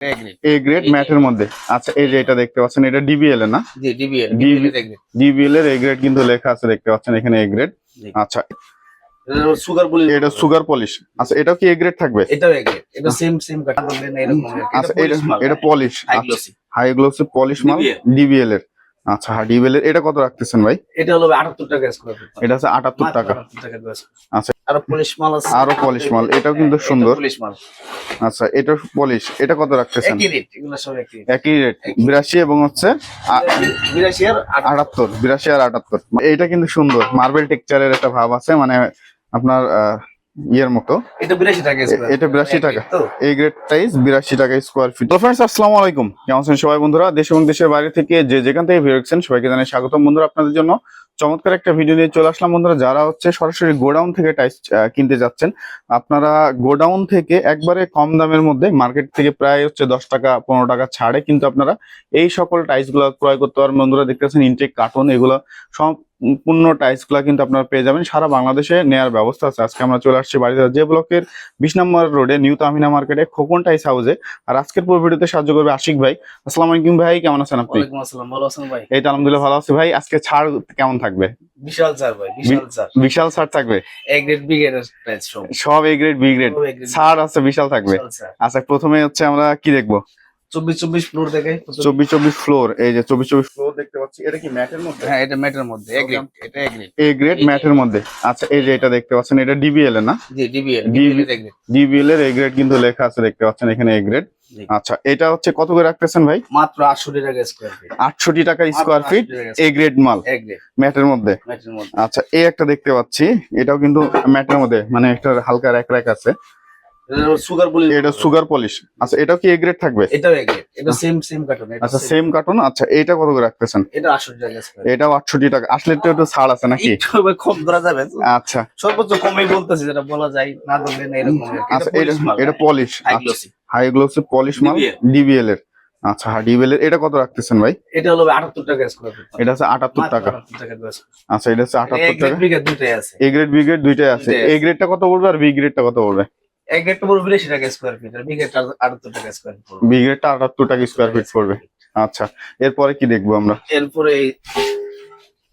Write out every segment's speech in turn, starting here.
A grade ম্যাটের মধ্যে। আচ্ছা এই যে এটা দেখতে পাচ্ছেন এটা ডিবিএল না? ডিবিএল এর এ গ্রেড কিন্তু লেখা আছে দেখতে পাচ্ছেন এখানে এ গ্রেড আচ্ছা সুগার এটা সুগার পলিশ আচ্ছা এটাও কি এ গ্রেড থাকবে? এটাও এটা সেম সেম কাটা বললেন এরকম আচ্ছা এটা এটা পলিশ হাই গ্লোসি পলিশ মাল ডিবিএল এর আচ্ছা হ্যাঁ ডিবিএল এর এটা কত রাখতেছেন ভাই? এটা হলো 78 টাকা স্কয়ার ফিট এটা আছে আটাত্তর টাকা। টাকা গজ আচ্ছা। আর পলিশ মাল আছে। আরও পলিশ মাল। এটাও কিন্তু সুন্দর। পলিশ মাল। আচ্ছা এটা পলিশ এটা কত রাখতেছেন? একই রেট এগুলো সব একই একই রেট বিরাশি এবং হচ্ছে আ- বিরাশি আর আট- আটাত্তর বিরাশি আর আটাত্তর। এটা কিন্তু সুন্দর মার্বেল টেক্সচারের একটা ভাব আছে মানে আপনার ইয়ের মতো। এটা বিরাশি টাকা square এটা 82 টাকা। এই গ্রেড প্রাইস বিরাশি টাকা স্কোয়ার ফিট ফ্রেন্ডস আসসালামু আলাইকুম। কেমন আছেন সবাই বন্ধুরা? দেশ এবং দেশের বাইরে থেকে যে যেখান থেকে ভিডিও দেখছেন সবাইকে জানাই স্বাগতম বন্ধুরা আপনাদের জন্য। চমৎকার একটা ভিডিও নিয়ে চলে আসলাম বন্ধুরা। যারা হচ্ছে সরাসরি গোডাউন থেকে টাইস কিনতে যাচ্ছেন আপনারা গোডাউন থেকে একবারে কম দামের মধ্যে মার্কেট থেকে প্রায় হচ্ছে দশ টাকা পনেরো টাকা ছাড়ে কিন্তু আপনারা এই সকল টাইসগুলো ক্রয় করতে পারেন বন্ধুরা দেখতে পাচ্ছেন ইনটেক কার্টুন এগুলো সম্পূর্ণ টাইসগুলা কিন্তু আপনারা পেয়ে যাবেন। সারা বাংলাদেশে নেওয়ার ব্যবস্থা আছে। আজকে আমরা চলে আসছি বাড়িতে। যে ব্লকের বিশ নম্বর রোডে নিউ তামিনা মার্কেটে খোকন টাইস হাউসে। আর আজকের পুরো ভিডিওতে সাহায্য করবে আশিক ভাই। আসসালামু আলাইকুম ভাই কেমন আছেন আপনি? এই তো আলহামদুলিল্লাহ ভালো আছি ভাই। আজকে ছাড় কেমন থাকবে। বিশাল স্যার ভাই বিশাল স্যার। বিশাল ছাড় থাকবে। এ গ্রেড বি গ্রেড সব। এ গ্রেড বি গ্রেড ছাড় আছে বিশাল থাকবে। আচ্ছা প্রথমে হচ্ছে আমরা কি দেখব? চব্বিশ চব্বিশ ফ্লোর চব্বিশ চব্বিশ ফ্লোর এই যে চব্বিশ চব্বিশ ফ্লোর দেখতে পাচ্ছি। এটা কি ম্যাটের মধ্যে? হ্যাঁ এটা ম্যাটের মধ্যে। এ গ্রেড এটা এ গ্রেড এ গ্রেড ম্যাটের মধ্যে। আচ্ছা এই যে এটা দেখতে পাচ্ছেন এটা ডিবিএল না? জি ডিবিএল এর এ গ্রেড কিন্তু লেখা আছে দেখতে পাচ্ছেন এখানে এ গ্রেড। আচ্ছা এটা হচ্ছে কত করে রাখতেছেন ভাই? মাত্র আটষট্টি টাকা স্কোয়ার ফিট আটষট্টি টাকা স্কোয়ার ফিট এ গ্রেড মাল এ গ্রেড ম্যাটের মধ্যে। ম্যাটের মধ্যে। আচ্ছা এই একটা দেখতে পাচ্ছি এটাও কিন্তু ম্যাটের মধ্যে মানে একটা হালকা র্যাক র্যাক আছে। সুগার এটা পলিশ আচ্ছা এটাও কি এ গ্রেড থাকবে? এটাও এ গ্রেড এটা সেম সেম কার্টন আচ্ছা সেম কার্টুন আচ্ছা এইটা কত করে রাখতেছেন? এটা টাকা এটাও আটষট্টি টাকা আসলে একটু ছাড় আছে নাকি? একটু কম ধরা যাবে আচ্ছা। সর্বোচ্চ কমই বলতেছি যেটা বলা যায় না ধরলে না এরকম। আচ্ছা এটা এটা polish high high glossy polish মাল ডিবিএল এর। আচ্ছা হ্যাঁ ডিবিএল এর এটা কত রাখতেছেন ভাই? এটা হলো আটাত্তর টাকা স্কোয়ার ফিট এটা হচ্ছে আটাত্তর টাকা। টাকা আচ্ছা এটা হচ্ছে আটাত্তর টাকা। বিঘা দুটাই আছে। এ গ্রেড বি গ্রেড দুইটাই আছে। এ। গ্রেডটা কত পড়বে আর বি গ্রেডটা কত পড়বে? এক গ্রেড পড়বে বিরাশি টাকা স্কোয়ার ফিট আর বিঘা আটাত্তর টাকা স্কোয়ার ফিট পড়বে বি গ্রেডটা আটাত্তর টাকা স্কোয়ার ফিট পড়বে। আচ্ছা এরপরে কি দেখব আমরা? এরপরে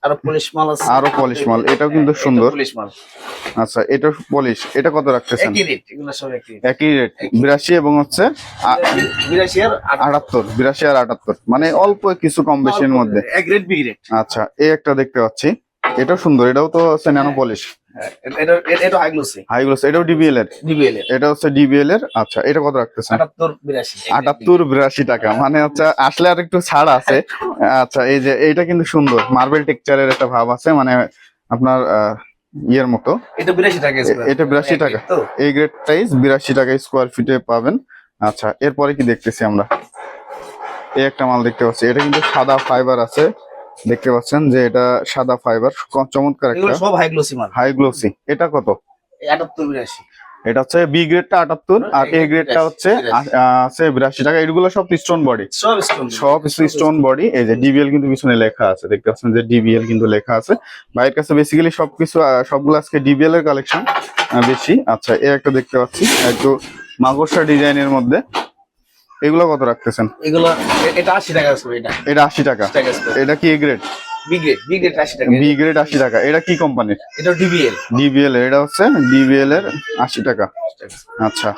আরও পলিশ মাল আছে। আরও পলিশ মাল, এটাও কিন্তু সুন্দর। পলিশ মাল। আচ্ছা এটা পলিশ এটা কত রাখতেছেন? একই রেট এগুলো সব একই একই রেট বিরাশি এবং হচ্ছে আ- বিরাশি আর আট- আটাত্তর বিরাশি আর আটাত্তর মানে অল্প কিছু কম বেশির মধ্যে। এক রেট বি রেট আচ্ছা এই একটা দেখতে পাচ্ছি। এটাও সুন্দর এটাও তো হচ্ছে ন্যানো পলিশ এটা এটা- এটা হাই গ্লোসি হাই গ্লোস এটাও ডিবিএল এর। ডিবিএল এর। এটা হচ্ছে ডিবিএল এর আচ্ছা এটা কত রাখতেছেন? আটাত্তর বিরাশি আটাত্তর বিরাশি টাকা মানে হচ্ছে আসলে আর একটু ছাড় আছে। আচ্ছা এই যে এইটা কিন্তু সুন্দর মার্বেল টেক্সচারের একটা ভাব আছে মানে আপনার ইয়ের মতো। এটা বিরাশি টাকা এটা feet। 82 টাকা। এই গ্রেড প্রাইস বিরাশি টাকা স্কোয়ার ফিটে পাবেন। আচ্ছা এরপরে কি দেখতেছি আমরা? এই একটা মাল দেখতে পাচ্ছি এটা কিন্তু সাদা ফাইবার আছে। দেখতে পাচ্ছেন যে এটা সাদা ফাইবার চমৎকার একটা সব হাই গ্লোসি মাল। হাই গ্লোসি এটা কত? আটাত্তর বিরাশি। এটা হচ্ছে বি গ্রেডটা আটাত্তর আর এ গ্রেডটা হচ্ছে আছে বিরাশি টাকা। এগুলো সব স্টোন বডি সব স্টোন সব স্টোন বডি এই যে ডিবিএল কিন্তু পিছনে লেখা আছে। দেখতে পাচ্ছেন যে ডিবিএল কিন্তু লেখা আছে। ভাইয়ের কাছে বেসিক্যালি সবকিছু সবগুলো আজকে ডিবিএল এর কালেকশন বেশি। আচ্ছা এ একটা দেখতে পাচ্ছি। একটু মাগসা ডিজাইনের মধ্যে। এগুলো কত রাখতেছেন? এগুলো এটা আশি টাকা আছে এটা। এটা আশি টাকা। টাকা এটা কি A grade B grade B grade আশি টাকা। বি গ্রেড আশি টাকা। এটা কি কোম্পানির এটা ডিবিএল ডিবিএল এটা হচ্ছে ডিবিএল এর আশি টাকা। আচ্ছা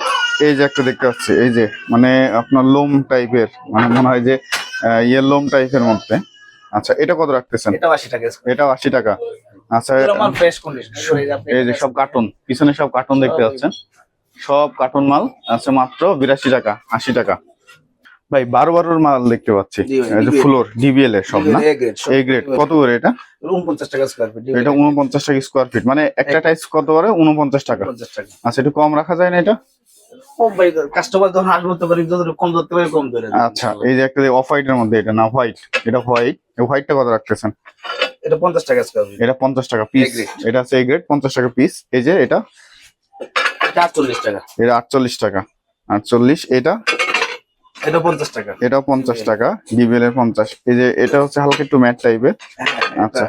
এই যে একটা দেখতে পাচ্ছি এই যে মানে আপনার লোম টাইপের মানে মনে হয় যে ইয়ে লোম টাইপের মধ্যে। আচ্ছা এটা কত রাখতেছেন? এটা আশি টাকা স্কোয়ার এটাও আশি টাকা। আচ্ছা এই যে সব কার্টুন পিছনে সব কার্টুন দেখতে পাচ্ছেন। সব কার্টুন মাল আছে মাত্র বিরাশি টাকা আশি টাকা। ভাই বারো বারোর মাল দেখতে পাচ্ছি। ফ্লোর ডিবিএল এর সব না? এ গ্রেড এই গ্রেড কত করে এটা? উনপঞ্চাশ টাকা স্কোয়ার ফিট এটা উনপঞ্চাশ টাকা স্কোয়ার ফিট মানে একটা এক- টাইস কত করে? উনপঞ্চাশ টাকা। আচ্ছা একটু কম রাখা যায় না এটা? কাস্টমার যখন আসবে তো পারি যত কম ধরতে পারি কম ধরে আচ্ছা এই যে একটা অফ হোয়াইটের মধ্যে এটা না হোয়াইট এটা হোয়াইট এই হোয়াইটটা কত রাখতেছেন? এটা পঞ্চাশ টাকা স্কোয়ার ফিট এটা পঞ্চাশ টাকা পিস এটা এ গ্রেড পঞ্চাশ টাকা পিস এই যে এটা? এটা আটচল্লিশ টাকা। এটা আটচল্লিশ টাকা। আটচল্লিশ এটা? এটা পঞ্চাশ টাকা। এটাও পঞ্চাশ টাকা ডিবিএল এর পঞ্চাশ। এই যে এটা হচ্ছে হালকা একটু ম্যাট টাইপের আচ্ছা।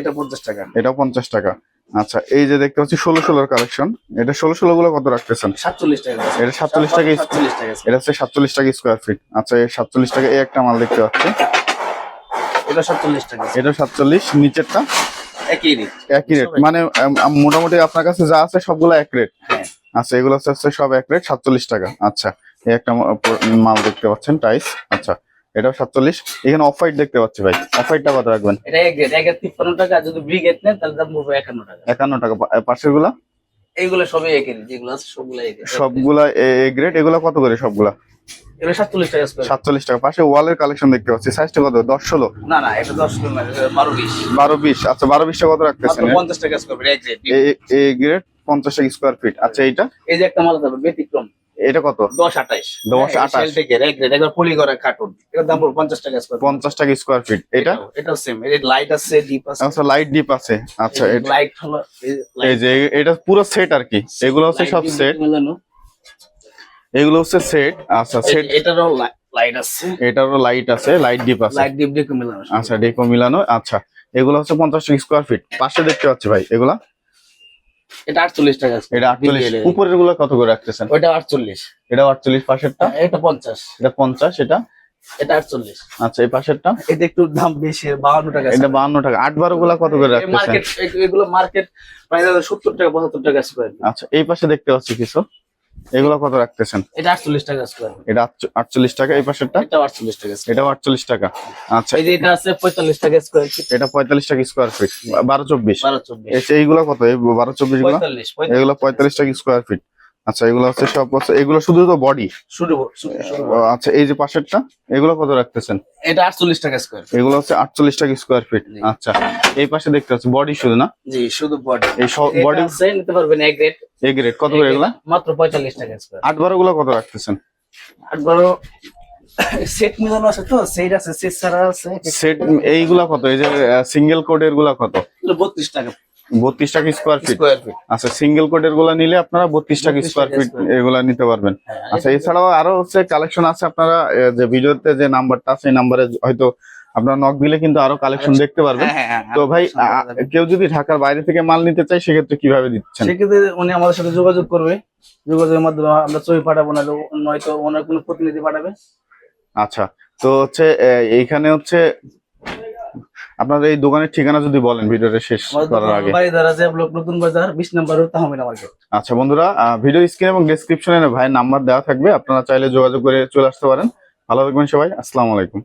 এটা পঞ্চাশ টাকা। এটাও পঞ্চাশ টাকা। আচ্ছা এই যে দেখতে পাচ্ছি ষোলো ষোলোর কালেকশন এটা ষোলো ষোলো গুলো কত রাখতেছেন? সাতচল্লিশ টাকা এটা 47 টাকা সাতচল্লিশ টাকা। এটা হচ্ছে সাতচল্লিশ টাকা স্কোয়ার ফিট আচ্ছা এই সাতচল্লিশ টাকা এই একটা মাল দেখতে পাচ্ছি। এটা সাতচল্লিশ টাকা। এটা সাতচল্লিশ নিচেরটা? একই রেট একই রেট মানে মোটামুটি আপনার কাছে যা আছে সবগুলো এক রেট হ্যাঁ। আচ্ছা এগুলো হচ্ছে হচ্ছে সব এক রেট সাতচল্লিশ টাকা। আচ্ছা। এই একটা মাল দেখতে পাচ্ছেন টাইস আচ্ছা এটাও সাতচল্লিশ। এখানে অফ হোয়াইট দেখতে পাচ্ছি ভাই। অফ হোয়াইটটা কত রাখবেন? এটা তিপ্পান্ন টাকা নেন তাহলে দাম পড়বে একান্ন টাকা। একান্ন টাকা। পাশেরগুলা এইগুলো সবই একই রেট যেগুলো আছে সবগুলো সবগুলা এ গ্রেড এগুলা কত করে সবগুলা? এগুলো সাতচল্লিশ টাকা সাতচল্লিশ টাকা। পাশে ওয়ালের কালেকশন দেখতে পাচ্ছি। সাইজটা কত? দশ ষোলো? না না এটা দশ বারো বিশ। বারো বিশ। আচ্ছা বারো বিশটা কত রাখতেছেন? মাত্র পঞ্চাশ টাকা স্কোয়ার ফিট এ গ্রেড পঞ্চাশ টাকা স্কোয়ার ফিট আচ্ছা এইটা? এই যে একটা মাল ব্যতিক্রম এটা কত? দশ আঠাইশ দশ আঠাশ। থেকে একবার পলি করা কার্টুন এটার দাম পঞ্চাশ টাকা স্কোয়ার পঞ্চাশ টাকা স্কোয়ার ফিট এটা? এটাও সেম এর লাইট আছে ডিপ আছে। আচ্ছা লাইট ডিপ আছে। আচ্ছা এটা লাইট হলো এই যে এটা পুরো সেট আর কি। এগুলো হচ্ছে সব সেট এগুলো হচ্ছে সেট আচ্ছা সেট এটারও লাইট আছে। এটারও লাইট আছে লাইট ডিপ আছে। লাইট ডিপ ডিপ মেলানো। আচ্ছা ডেকো মিলানো। আচ্ছা এগুলো হচ্ছে পঞ্চাশ টাকা স্কোয়ার ফিট পাশে দেখতে পাচ্ছি ভাই এগুলা। এটা আটচল্লিশ টাকা এটা আটচল্লিশ। উপরেরগুলো কত করে রাখতেছেন? এটা আটচল্লিশ পাশেরটা? এটা পঞ্চাশ। এটা পঞ্চাশ এটা? এটা আটচল্লিশ। আচ্ছা এই পাশেরটা? এটা একটু দাম বেশি বাহান্ন টাকা এটা বাহান্ন টাকা। আট বারো গুলা কত করে রাখতেছেন? মার্কেট এগুলো মার্কেট প্রায় সত্তর টাকা পঁচাত্তর টাকা স্কোয়ার আচ্ছা এই পাশে দেখতে পাচ্ছি কিছু। এগুলো কত রাখতেছেন? এটা আটচল্লিশ টাকা স্কোয়ার এটা আটচ- আটচল্লিশ টাকা এই পাশেরটা? এটা আটচল্লিশ টাকা square। এটাও আটচল্লিশ টাকা। আচ্ছা। এই যে এটা আছে পঁয়তাল্লিশ টাকা স্কোয়ার ফিট এটা পঁয়তাল্লিশ টাকা স্কোয়ার ফিট এইগুলো কত? এই বারো চব্বিশগুলো? এগুলো পঁয়তাল্লিশ টাকা স্কোয়ার ফিট আচ্ছা এগুলো হচ্ছে সব হচ্ছে এগুলো শুধু তো বডি শুরু। আচ্ছা এই যে পাশেরটা এগুলো কত রাখতেছেন? এটা আটচল্লিশ টাকা স্কোয়ার এগুলো হচ্ছে আটচল্লিশ টাকা স্কোয়ার ফিট আচ্ছা এই পাশে দেখতে পাচ্ছি বডি শুধু না? জি শুধু বডি এই সব বডি আছে নিতে পারবেন এক রেট এ গ্রেড কত করে এগুলা? মাত্র পঁয়তাল্লিশ টাকা স্কোয়ার আট বারো গুলো কত রাখতেছেন? আর বড় সেট মিলানো আছে তো সেট আছে সেট ছাড়া আছে। সেট এইগুলা কত? এই যে সিঙ্গেল কোডেরগুলা কত? বত্রিশ টাকা। বত্রিশ টাকা স্কোয়ার ফিট আচ্ছা সিঙ্গেল কোডেরগুলা নিলে আপনারা বত্রিশ টাকা স্কোয়ার ফিট এগুলা নিতে পারবেন। হ্যাঁ, আচ্ছা এছাড়াও আরও হচ্ছে কালেকশন আছে আপনারা যে ভিডিওতে যে নাম্বারটা আছে নাম্বারে হয়তো আপনারা নক দিলে কিন্তু আরও কালেকশন দেখতে পারবেন। হ্যাঁ, হ্যাঁ, তো ভাই হ্যাঁ, আ- আ- কেউ যদি ঢাকার বাইরে থেকে মাল নিতে চায় সেক্ষেত্রে কীভাবে দিচ্ছেন? সেক্ষেত্রে উনি আমাদের সাথে যোগাযোগ করবে। যোগাযোগের মাধ্যমে আমরা ছবি পাঠাবো না নয়তো ওনার কোনো প্রতিনিধি পাঠাবে। আচ্ছা তো হচ্ছে এইখানে হচ্ছে আপনাদের এই দোকানের ঠিকানা যদি বলেন ভিডিওটা শেষ করার আগে। নতুন বাজার বিশ নম্বর তাহমিনা মার্কেট। আচ্ছা বন্ধুরা ভিডিও স্ক্রিন এবং ডেসক্রিপশনে ভাইয়ের নাম্বার দেওয়া থাকবে। আপনারা চাইলে যোগাযোগ করে চলে আসতে পারেন। ভালো থাকবেন সবাই। আসসালামু আলাইকুম।